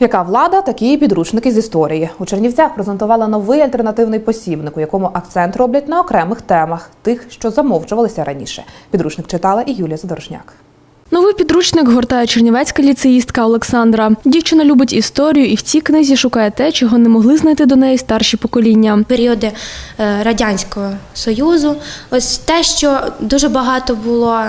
Яка влада, такі і підручники з історії. У Чернівцях презентували новий альтернативний посібник, у якому акцент роблять на окремих темах, тих, що замовчувалися раніше. Підручник читала і Юлія Задорожняк. Новий підручник гортає чернівецька ліцеїстка Олександра. Дівчина любить історію і в цій книзі шукає те, чого не могли знайти до неї старші покоління. періоди е, Радянського Союзу. Ось те, що дуже багато було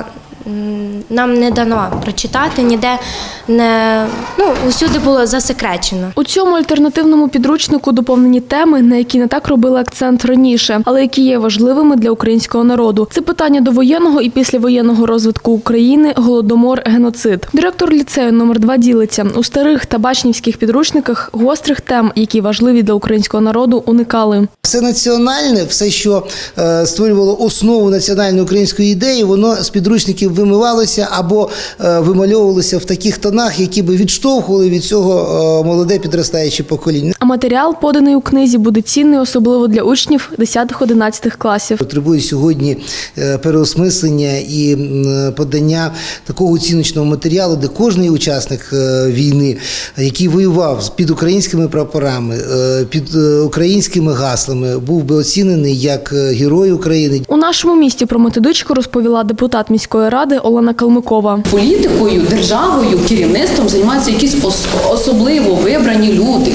нам не дано прочитати, ніде не ну, усюди було засекречено. У цьому альтернативному підручнику доповнені теми, на які не так робили акцент раніше, але які є важливими для українського народу. Це питання довоєнного і післявоєнного розвитку України, голодомор, геноцид. Директор ліцею номер 2 ділиться у старих та бачнівських підручниках гострих тем, які важливі для українського народу, уникали. Все національне, все, що е, створювало основу національної української ідеї, воно з підручників вимивалося або е, вимальовувалося в таких тонах, які би відштовхували від цього е, молоде підростаюче покоління. А матеріал, поданий у книзі, буде цінний особливо для учнів 10-11 класів. Потребує сьогодні е, переосмислення і подання такого оціночного матеріалу, де кожний учасник війни, який воював під українськими прапорами, під українськими гаслами, був би оцінений як герой України, У нашому місті про методичку розповіла депутат міської ради Олена Калмикова. політикою, державою, керівництвом займаються якісь ос- особливо вибрані люди.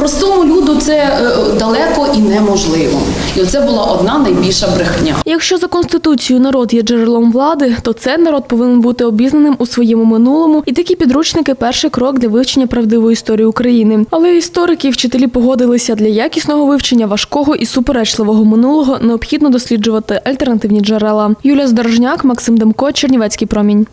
Простому люду це е, далеко і неможливо. І оце була одна найбільша брехня. Якщо за конституцією народ є джерелом влади, то цей народ повинен бути обізнаним у своєму минулому, і такі підручники перший крок для вивчення правдивої історії України. Але історики і вчителі погодилися для якісного вивчення важкого і суперечливого минулого необхідно досліджувати альтернативні джерела. Юлія Здорожняк, Максим Демко, Чернівецький промінь.